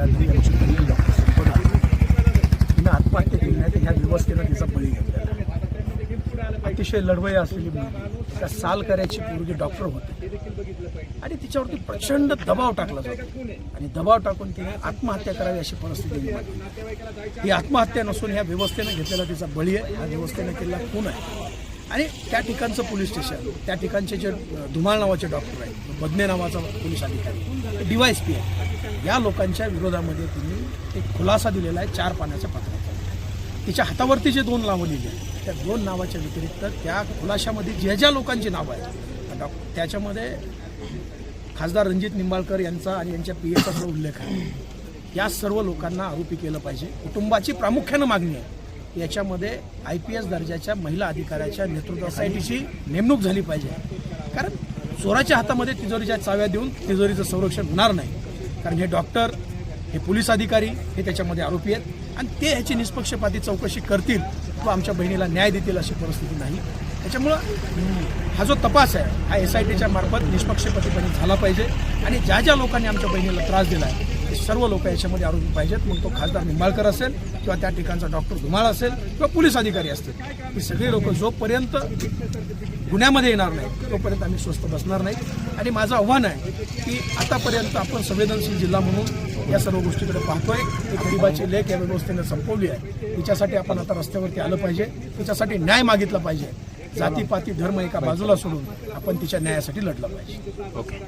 Gayatri doctor संपदा तिनं आत्महत्या केली नाही तर ह्या व्यवस्थेनं तिचा बळी घेतलेला अतिशय लढवय असलेली मुलगी. त्या साल करायची पूर्वी डॉक्टर होते. आणि तिच्यावरती प्रचंड दबाव टाकला जातो. आणि दबाव टाकून तिने आत्महत्या करावी अशी परिस्थिती ही आत्महत्या नसून ह्या व्यवस्थेनं घेतलेला तिचा बळी आहे. ह्या व्यवस्थेनं केलेला खून आहे. आणि त्या ठिकाणचं पोलीस स्टेशन त्या ठिकाणचे जे धुमाळ नावाचे डॉक्टर आहेत बदने नावाचा पोलीस अधिकारी डीवायस पी आहे या लोकांच्या विरोधामध्ये तुम्ही एक खुलासा दिलेला आहे चार पाण्याच्या पत्रात तिच्या हातावरती जे दोन नावं लिहिली आहेत त्या दोन नावाच्या व्यतिरिक्त त्या खुलाशामध्ये ज्या ज्या लोकांची नावं आहेत डॉ त्याच्यामध्ये खासदार रणजित निंबाळकर यांचा आणि यांच्या पी एचा जो उल्लेख आहे या सर्व लोकांना आरोपी केलं पाहिजे. कुटुंबाची प्रामुख्यानं मागणी आहे. याच्यामध्ये आय पी एस दर्जाच्या महिला अधिकाऱ्याच्या नेतृत्वासाठीची नेमणूक झाली पाहिजे. कारण चोराच्या हातामध्ये तिजोरीच्या चाव्या देऊन तिजोरीचं संरक्षण होणार नाही. कारण हे डॉक्टर हे पोलीस अधिकारी हे त्याच्यामध्ये आरोपी आहेत. आणि ते ह्याची निष्पक्षपाती चौकशी करतील व आमच्या बहिणीला न्याय देतील अशी परिस्थिती नाही. त्याच्यामुळं हा जो तपास आहे हा एस आय टीच्या मार्फत निष्पक्षपातीपणे झाला पाहिजे. आणि ज्या ज्या लोकांनी आमच्या बहिणीला त्रास दिला आहे ते सर्व लोक याच्यामध्ये आरोपी पाहिजेत. मग तो खासदार निंबाळकर असेल किंवा त्या ठिकाणचा डॉक्टर धुमाळ असेल किंवा पोलीस अधिकारी असतील. ही सगळी लोक जोपर्यंत गुन्ह्यामध्ये येणार नाही तोपर्यंत आम्ही स्वस्त बसणार नाही. आणि माझं आव्हान आहे की आतापर्यंत आपण संवेदनशील जिल्हा म्हणून या सर्व गोष्टीकडे पाहतोय. ती गरिबाची लेख या व्यवस्थेने संपवली आहे. तिच्यासाठी आपण आता रस्त्यावरती आलं पाहिजे. तिच्यासाठी न्याय मागितला पाहिजे. जातीपाती धर्म एका बाजूला सोडून आपण तिच्या न्यायासाठी लढलं पाहिजे. ओके.